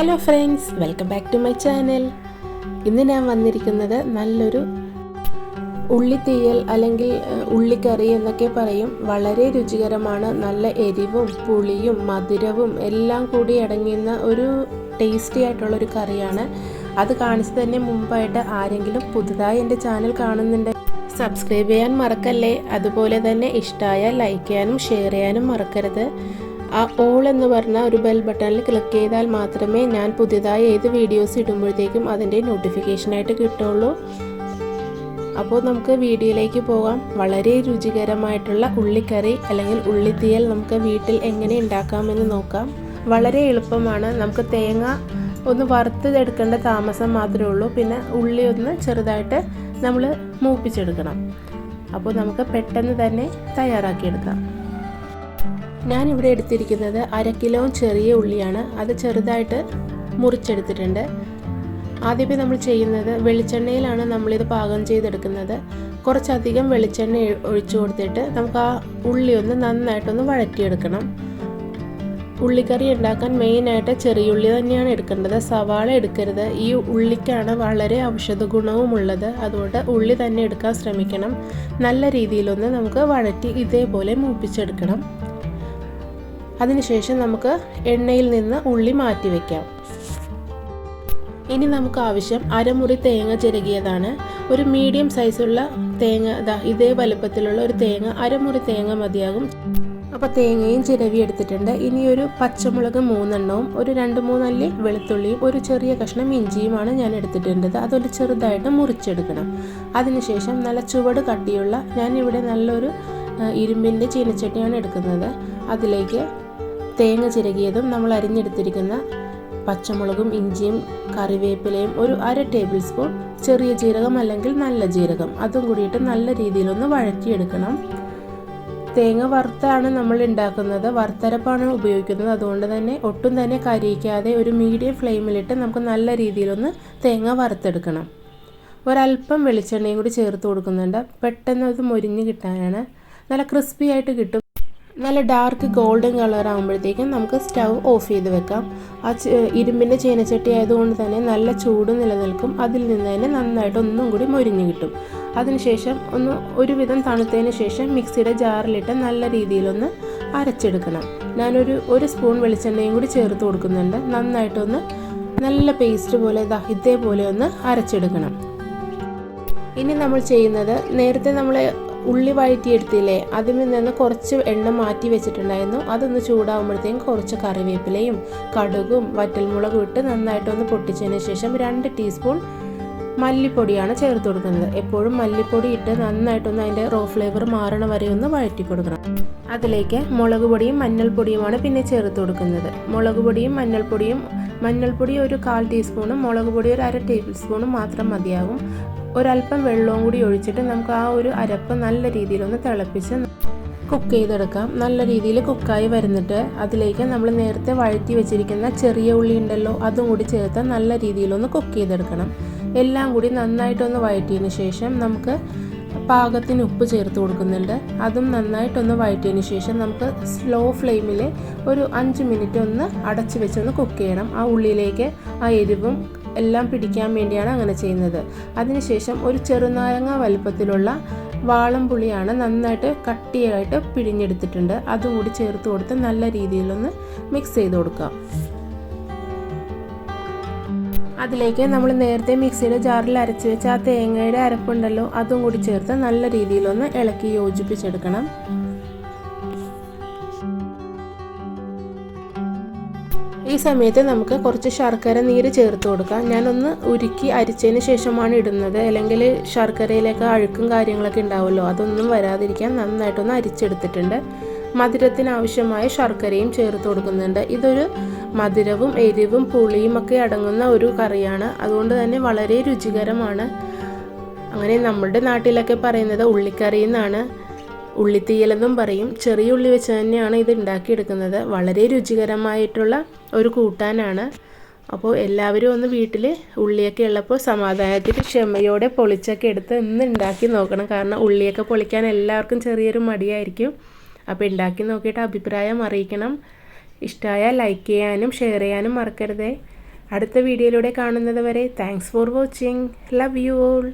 Hello friends welcome back to my channel ഇന്ന് ഞാൻ വന്നിരിക്കുന്നത് നല്ലൊരു ഉള്ളിത്തീയൽ അല്ലെങ്കിൽ ഉള്ളിക്കറി എന്നൊക്കെ പറയും. വളരെ രുചികരമാണ്. നല്ല എരിവും പുളിയും മധുരവും എല്ലാം കൂടി അടങ്ങുന്ന ഒരു ടേസ്റ്റി ആയിട്ടുള്ളൊരു കറിയാണ്. അത് കാണിച്ചു തന്നെ മുമ്പായിട്ട് ആരെങ്കിലും പുതുതായി എന്റെ ചാനൽ കാണുന്നുണ്ട് സബ്സ്ക്രൈബ് ചെയ്യാൻ മറക്കല്ലേ? അതുപോലെ തന്നെ ഇഷ്ടമായ ലൈക്ക് ചെയ്യാനും ഷെയർ ചെയ്യാനും മറക്കരുത്. ആ ഓൾ എന്ന് പറഞ്ഞ ഒരു ബെൽ ബട്ടണിൽ ക്ലിക്ക് ചെയ്താൽ മാത്രമേ ഞാൻ പുതിയതായി ഏത് വീഡിയോസ് ഇടുമ്പോഴത്തേക്കും അതിന്റെ നോട്ടിഫിക്കേഷനായിട്ട് കിട്ടുള്ളൂ. അപ്പോൾ നമുക്ക് വീഡിയോയിലേക്ക് പോകാം. വളരെ രുചികരമായിട്ടുള്ള ഉള്ളിക്കറി അല്ലെങ്കിൽ ഉള്ളിത്തീയൽ നമുക്ക് വീട്ടിൽ എങ്ങനെ ഉണ്ടാക്കാമെന്ന് നോക്കാം. വളരെ എളുപ്പമാണ്. നമുക്ക് തേങ്ങ ഒന്ന് വറുത്തെടുക്കേണ്ട താമസം മാത്രമേ ഉള്ളൂ. പിന്നെ ഉള്ളി ഒന്ന് ചെറുതായിട്ട് നമ്മൾ മൂപ്പിച്ചെടുക്കണം. അപ്പോൾ നമുക്ക് പെട്ടെന്ന് തന്നെ തയ്യാറാക്കിയെടുക്കാം. ഞാനിവിടെ എടുത്തിരിക്കുന്നത് അര കിലോ ചെറിയ ഉള്ളിയാണ്. അത് ചെറുതായിട്ട് മുറിച്ചെടുത്തിട്ടുണ്ട്. ആദ്യമേ നമ്മൾ ചെയ്യുന്നത് വെളിച്ചെണ്ണയിലാണ് നമ്മളിത് പാകം ചെയ്തെടുക്കുന്നത്. കുറച്ചധികം വെളിച്ചെണ്ണ ഒഴി- ഒഴിച്ചു കൊടുത്തിട്ട് നമുക്ക് ആ ഉള്ളി ഒന്ന് നന്നായിട്ടൊന്ന് വഴറ്റിയെടുക്കണം. ഉള്ളിക്കറി ഉണ്ടാക്കാൻ മെയിനായിട്ട് ചെറിയ ഉള്ളി തന്നെയാണ് എടുക്കേണ്ടത്. സവാള എടുക്കരുത്. ഈ ഉള്ളിക്കാണ് വളരെ ഔഷധ ഗുണവുമുള്ളത്. അതുകൊണ്ട് ഉള്ളി തന്നെ എടുക്കാൻ ശ്രമിക്കണം. നല്ല രീതിയിലൊന്ന് നമുക്ക് വഴറ്റി ഇതേപോലെ മൂപ്പിച്ചെടുക്കണം. അതിനുശേഷം നമുക്ക് എണ്ണയിൽ നിന്ന് ഉള്ളി മാറ്റി വയ്ക്കാം ഇനി നമുക്ക് ആവശ്യം അരമുറി തേങ്ങ ചിരകിയതാണ്. ഒരു മീഡിയം സൈസുള്ള തേങ്ങ ഇതേ വലുപ്പത്തിലുള്ള ഒരു തേങ്ങ അരമുറി തേങ്ങ മതിയാകും. അപ്പോൾ തേങ്ങയും ചിരവി എടുത്തിട്ടുണ്ട്. ഇനി ഒരു പച്ചമുളക് മൂന്നെണ്ണവും ഒരു രണ്ട് മൂന്നല്ലി വെളുത്തുള്ളിയും ഒരു ചെറിയ കഷ്ണം ഇഞ്ചിയുമാണ് ഞാൻ എടുത്തിട്ടുള്ളത്. അതൊരു ചെറുതായിട്ട് മുറിച്ചെടുക്കണം. അതിനുശേഷം നല്ല ചുവട് കട്ടിയുള്ള ഞാനിവിടെ നല്ലൊരു ഇരുമ്പിന്റെ ചീനച്ചട്ടിയാണ് എടുക്കുന്നത്. അതിലേക്ക് തേങ്ങ ചിരകിയതും നമ്മൾ അരിഞ്ഞെടുത്തിരിക്കുന്ന പച്ചമുളകും ഇഞ്ചിയും കറിവേപ്പിലയും ഒരു അര ടേബിൾ സ്പൂൺ ചെറിയ ജീരകം അല്ലെങ്കിൽ നല്ല ജീരകം. അതും കൂടിയിട്ട് നല്ല രീതിയിലൊന്ന് വഴറ്റിയെടുക്കണം. തേങ്ങ വറുത്താണ് നമ്മൾ ഉണ്ടാക്കുന്നത്. വറുത്തരപ്പാണ് ഉപയോഗിക്കുന്നത്. അതുകൊണ്ട് തന്നെ ഒട്ടും തന്നെ കരിയിക്കാതെ ഒരു മീഡിയം ഫ്ലെയിമിലിട്ട് നമുക്ക് നല്ല രീതിയിലൊന്ന് തേങ്ങ വറുത്തെടുക്കണം. ഒരല്പം വെളിച്ചെണ്ണയും കൂടി ചേർത്ത് കൊടുക്കുന്നുണ്ട്. പെട്ടെന്ന് അത് മൊരിഞ്ഞ് കിട്ടാനാണ്. നല്ല ക്രിസ്പി ആയിട്ട് കിട്ടും. നല്ല ഡാർക്ക് ഗോൾഡൻ കളർ ആകുമ്പോഴത്തേക്കും നമുക്ക് സ്റ്റൗ ഓഫ് ചെയ്ത് വെക്കാം. ആ ഇരുമ്പിന്റെ ചീനച്ചട്ടി ആയതുകൊണ്ട് തന്നെ നല്ല ചൂട് നിലനിൽക്കും. അതിൽ നിന്ന് തന്നെ നന്നായിട്ട് ഒന്നും കൂടി മൊരിഞ്ഞു കിട്ടും. അതിനുശേഷം ഒന്ന് ഒരുവിധം തണുത്തതിന് ശേഷം മിക്സിയുടെ ജാറിലിട്ട് നല്ല രീതിയിലൊന്ന് അരച്ചെടുക്കണം. ഞാനൊരു ഒരു സ്പൂൺ വെളിച്ചെണ്ണയും കൂടി ചേർത്ത് കൊടുക്കുന്നുണ്ട്. നന്നായിട്ടൊന്ന് നല്ല പേസ്റ്റ് പോലെ ദഹിതേ പോലെ ഒന്ന് അരച്ചെടുക്കണം. ഇനി നമ്മൾ ചെയ്യുന്നത് നേരത്തെ നമ്മൾ ഉള്ളി വഴറ്റിയെടുത്തില്ലേ? അതിൽ നിന്ന് കുറച്ച് എണ്ണ മാറ്റി വെച്ചിട്ടുണ്ടായിരുന്നു. അതൊന്ന് ചൂടാകുമ്പോഴത്തേക്കും കുറച്ച് കറിവേപ്പിലയും കടുകും വറ്റൽമുളകും ഇട്ട് നന്നായിട്ടൊന്ന് പൊട്ടിച്ചതിന് ശേഷം രണ്ട് ടീസ്പൂൺ മല്ലിപ്പൊടിയാണ് ചേർത്ത് കൊടുക്കുന്നത്. എപ്പോഴും മല്ലിപ്പൊടി ഇട്ട് നന്നായിട്ടൊന്ന് അതിന്റെ റോ ഫ്ലേവർ മാറണ വരെ ഒന്ന് വഴറ്റി കൊടുക്കണം. അതിലേക്ക് മുളക് പൊടിയും മഞ്ഞൾപ്പൊടിയുമാണ് പിന്നെ ചേർത്ത് കൊടുക്കുന്നത്. മുളക് പൊടിയും മഞ്ഞൾപ്പൊടിയും മഞ്ഞൾപ്പൊടി ഒരു കാൽ ടീസ്പൂണും മുളക് പൊടി ഒരു അര ടേബിൾ സ്പൂണും മാത്രം മതിയാകും. ഒരല്പം വെള്ളവും കൂടി ഒഴിച്ചിട്ട് നമുക്ക് ആ ഒരു അരപ്പ് നല്ല രീതിയിലൊന്ന് തിളപ്പിച്ച് കുക്ക് ചെയ്തെടുക്കാം. നല്ല രീതിയിൽ കുക്കായി വരുന്നിട്ട് അതിലേക്ക് നമ്മൾ നേരത്തെ വഴറ്റി വെച്ചിരിക്കുന്ന ചെറിയ ഉള്ളി ഉണ്ടല്ലോ അതും കൂടി ചേർത്ത് നല്ല രീതിയിലൊന്ന് കുക്ക് ചെയ്തെടുക്കണം. എല്ലാം കൂടി നന്നായിട്ടൊന്ന് വഴറ്റിയതിന് ശേഷം നമുക്ക് പാകത്തിന് ഉപ്പ് ചേർത്ത് കൊടുക്കുന്നുണ്ട്. അതും നന്നായിട്ടൊന്ന് വഴറ്റിയതിന് ശേഷം നമുക്ക് സ്ലോ ഫ്ലെയിമിൽ ഒരു അഞ്ച് മിനിറ്റ് ഒന്ന് അടച്ച് വെച്ചൊന്ന് കുക്ക് ചെയ്യണം. ആ ഉള്ളിയിലേക്ക് ആ എരിവും എല്ലാം പിടിക്കാൻ വേണ്ടിയാണ് അങ്ങനെ ചെയ്യുന്നത്. അതിനുശേഷം ഒരു ചെറുനാരങ്ങ വലുപ്പത്തിലുള്ള വാളം പുളിയാണ് നന്നായിട്ട് കട്ടിയായിട്ട് പിഴിഞ്ഞെടുത്തിട്ടുണ്ട്. അതും കൂടി ചേർത്ത് കൊടുത്ത് നല്ല രീതിയിലൊന്ന് മിക്സ് ചെയ്ത് കൊടുക്കാം അതിലേക്ക് നമ്മൾ നേരത്തെ മിക്സിയുടെ ജാറിൽ അരച്ച് വെച്ച ആ തേങ്ങയുടെ അരപ്പുണ്ടല്ലോ അതും കൂടി ചേർത്ത് നല്ല രീതിയിലൊന്ന് ഇളക്കി യോജിപ്പിച്ചെടുക്കണം. ഈ സമയത്ത് നമുക്ക് കുറച്ച് ശർക്കര നീര് ചേർത്ത് കൊടുക്കാം. ഞാനൊന്ന് ഉരുക്കി അരിച്ചതിന് ശേഷമാണ് ഇടുന്നത്. അല്ലെങ്കിൽ ശർക്കരയിലേക്ക് അഴുക്കും കാര്യങ്ങളൊക്കെ ഉണ്ടാവുമല്ലോ. അതൊന്നും വരാതിരിക്കാൻ നന്നായിട്ടൊന്ന് അരിച്ചെടുത്തിട്ടുണ്ട്. മധുരത്തിന് ആവശ്യമായ ശർക്കരയും ചേർത്ത് കൊടുക്കുന്നുണ്ട്. ഇതൊരു മധുരവും എരിവും പുളിയും ഒക്കെ അടങ്ങുന്ന ഒരു കറിയാണ്. അതുകൊണ്ട് തന്നെ വളരെ രുചികരമാണ്. അങ്ങനെ നമ്മുടെ നാട്ടിലൊക്കെ പറയുന്നത് ഉള്ളിക്കറി എന്നാണ് ഉള്ളിത്തീയലെന്നും പറയും. ചെറിയ ഉള്ളി വെച്ച് തന്നെയാണ് ഇത് ഉണ്ടാക്കിയെടുക്കുന്നത്. വളരെ രുചികരമായിട്ടുള്ള ഒരു കൂട്ടാനാണ്. അപ്പോൾ എല്ലാവരും ഒന്ന് വീട്ടിൽ ഉള്ളിയൊക്കെ ഉള്ളപ്പോൾ സമാധാനത്തിൽ ക്ഷമയോടെ പൊളിച്ചൊക്കെ എടുത്ത് ഇന്ന് ഉണ്ടാക്കി നോക്കണം. കാരണം ഉള്ളിയൊക്കെ പൊളിക്കാൻ എല്ലാവർക്കും ചെറിയൊരു മടിയായിരിക്കും. അപ്പോൾ ഉണ്ടാക്കി നോക്കിയിട്ട് അഭിപ്രായം അറിയിക്കണം. ഇഷ്ടമായാൽ ലൈക്ക് ചെയ്യാനും ഷെയർ ചെയ്യാനും മറക്കരുതേ. അടുത്ത വീഡിയോയിലൂടെ കാണുന്നത് വരെ thanks for watching love you all